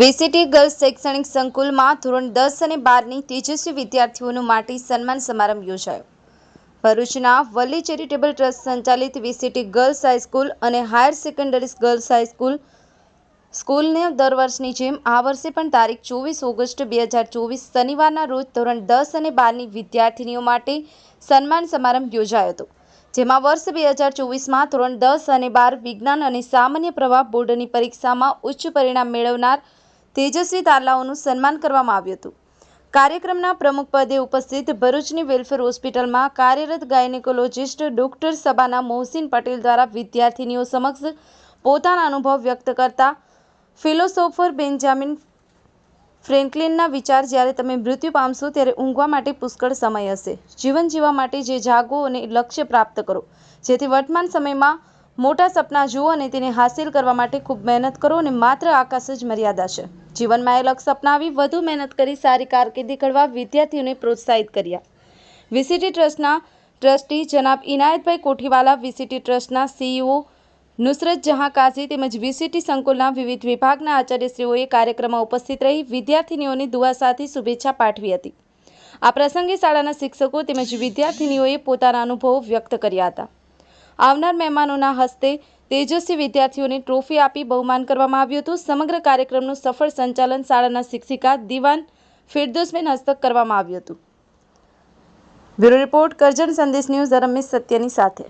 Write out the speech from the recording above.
VCT girls શૈક્ષણિક સંકુલમાં ધોરણ દસ અને બારની તેજસ્વી વિદ્યાર્થીઓનું માટે સન્માન સમારંભ યોજાયો. ભરૂચના વલ્લી ચેરિટેબલ ટ્રસ્ટ સંચાલિત વીસીટી ગર્લ્સ હાઈસ્કૂલ અને higher secondary girls high school સ્કૂલને દર વર્ષની જેમ આ વર્ષે પણ તારીખ ચોવીસ ઓગસ્ટ બે હજાર ચોવીસ શનિવારના રોજ ધોરણ દસ અને બારની વિદ્યાર્થીનીઓ માટે સન્માન સમારંભ યોજાયો હતો. જેમાં વર્ષ બે હજાર ચોવીસમાં ધોરણ દસ અને બાર વિજ્ઞાન અને સામાન્ય પ્રવાહ બોર્ડની પરીક્ષામાં ઉચ્ચ પરિણામ મેળવનાર તેજસ્વી તારલાઓનું સન્માન કરવામાં આવ્યું હતું. કાર્યક્રમના પ્રમુખ પદે ઉપસ્થિત ભરૂચની વેલફેર હોસ્પિટલમાં કાર્યરત ગાયનેકોલોજિસ્ટ ડોક્ટર સબાના મોહસિન પટેલ દ્વારા વિદ્યાર્થીનીઓ સમક્ષ પોતાના અનુભવ વ્યક્ત કરતા ફિલોસોફર બેન્જામિન ફ્રેન્કલિનના વિચાર, જ્યારે તમે મૃત્યુ પામશો, ત્યારે ઊંઘવા માટે પુષ્કળ સમય હશે. જીવન જીવવા માટે જે જાગો અને લક્ષ્ય પ્રાપ્ત કરો, જેથી વર્તમાન સમયમાં મોટા સપના જુઓ અને તેને હાંસિલ કરવા માટે ખૂબ મહેનત કરો અને માત્ર આકાશ જ મર્યાદા છે. જીવનમાં એ લક્ષ્ય અપનાવી વધુ મહેનત કરી સારી કારકિર્દી ઘડવા વિદ્યાર્થીઓને પ્રોત્સાહિત કર્યા. વીસીટી ટ્રસ્ટના ટ્રસ્ટી જનાબ ઇનાયતભાઈ કોઠીવાલા, વીસીટી ટ્રસ્ટના સીઈઓ નુસરત જહાં કાઝી તેમજ વીસીટી સંકુલના વિવિધ વિભાગના આચાર્યશ્રીઓએ કાર્યક્રમમાં ઉપસ્થિત રહી વિદ્યાર્થીનીઓને દુઆ સાથે શુભેચ્છા પાઠવી હતી. આ પ્રસંગે શાળાના શિક્ષકો તેમજ વિદ્યાર્થીનીઓએ પોતાના અનુભવો વ્યક્ત કર્યા હતા. આવનાર મહેમાનોના હસ્તે તેજસ્વી વિદ્યાર્થીઓને ટ્રોફી આપી બહુમાન કરવામાં આવ્યું હતું. સમગ્ર કાર્યક્રમનું સફળ સંચાલન શાળાના શિક્ષિકા દિવાન ફિરદોસબેન હસ્તક કરવામાં આવ્યું હતું. બ્યુરો રિપોર્ટ કરજણ સંદેશ ન્યૂઝ રમેશ સત્યની સાથે.